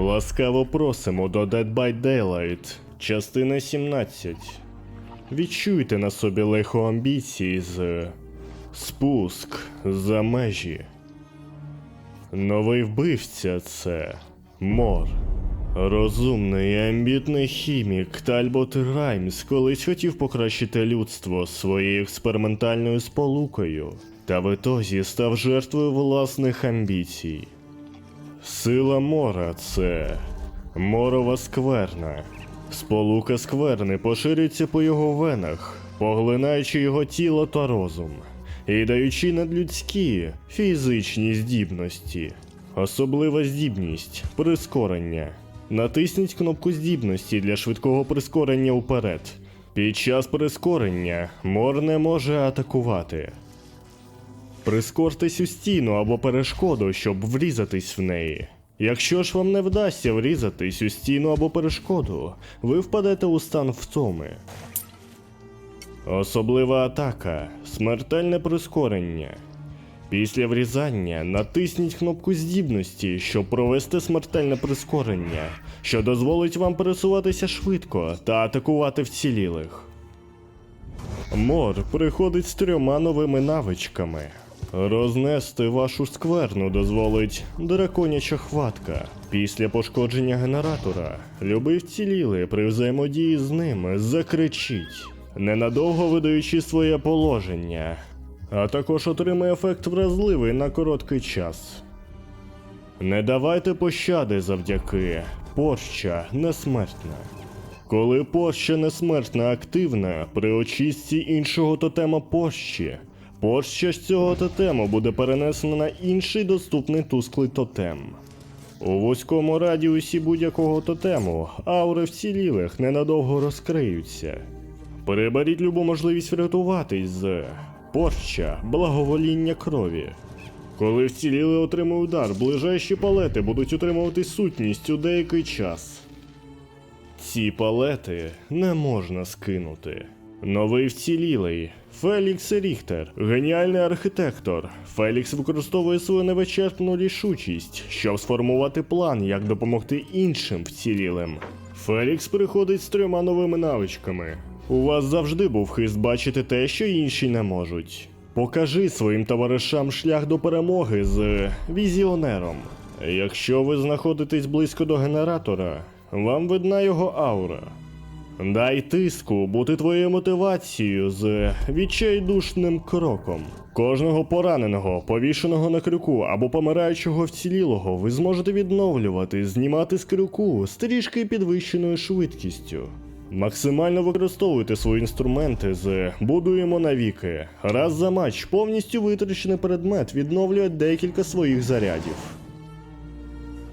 Ласкаво просимо до Dead by Daylight, частина 17. Відчуйте на собі лихо амбіції з спуск за межі. Новий вбивця це Мор. Розумний і амбітний хімік Тальбот Раймс колись хотів покращити людство своєю експериментальною сполукою, та в ітозі став жертвою власних амбіцій. Сила мора це морова скверна. Сполука скверни поширюється по його венах, поглинаючи його тіло та розум, і даючи надлюдські фізичні здібності. Особлива здібність прискорення. Натисніть кнопку здібності для швидкого прискорення вперед. Під час прискорення мор не може атакувати. Прискортесь у стіну або перешкоду, щоб врізатись в неї. Якщо ж вам не вдасться врізатись у стіну або перешкоду, ви впадете у стан втоми. Особлива атака смертельне прискорення. Після врізання натисніть кнопку здібності, щоб провести смертельне прискорення, що дозволить вам пересуватися швидко та атакувати вцілілих. Мор приходить з трьома новими навичками. Рознести вашу скверну дозволить драконяча хватка. Після пошкодження генератора любий вцілілий при взаємодії з ним закричить, ненадовго видаючи своє положення, а також отримає ефект вразливий на короткий час. Не давайте пощади завдяки порща несмертна. Коли порща несмертна активна при очистці іншого тотема порща з цього тотему буде перенесена на інший доступний тусклий тотем. У вузькому радіусі будь-якого тотему аури вцілілих ненадовго розкриються. Переберіть любу можливість врятуватись з порща благовоління крові. Коли вціліли отримує удар, ближайші палети будуть утримувати сутність у деякий час. Ці палети не можна скинути. Новий вцілілий Фелікс Ріхтер, геніальний архітектор. Фелікс використовує свою невичерпну рішучість, щоб сформувати план, як допомогти іншим вцілілим. Фелікс приходить з трьома новими навичками. У вас завжди був хист бачити те, що інші не можуть. Покажи своїм товаришам шлях до перемоги з візіонером. Якщо ви знаходитесь близько до генератора, вам видна його аура. Дай тиску бути твоєю мотивацією з відчайдушним кроком. Кожного пораненого, повішеного на крюку або помираючого вцілілого ви зможете відновлювати, знімати з крюку з трішки підвищеною швидкістю. Максимально використовуйте свої інструменти з будуємо навіки. Раз за матч повністю витрачений предмет відновлює декілька своїх зарядів.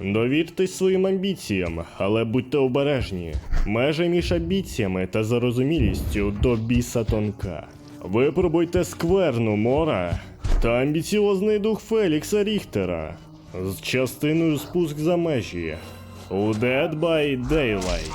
Довіртесь своїм амбіціям, але будьте обережні. Межа між амбіціями та зарозумілістю до біса тонка. Випробуйте скверну мора та амбіціозний дух Фелікса Ріхтера з частиною спуск за межі у Dead by Daylight.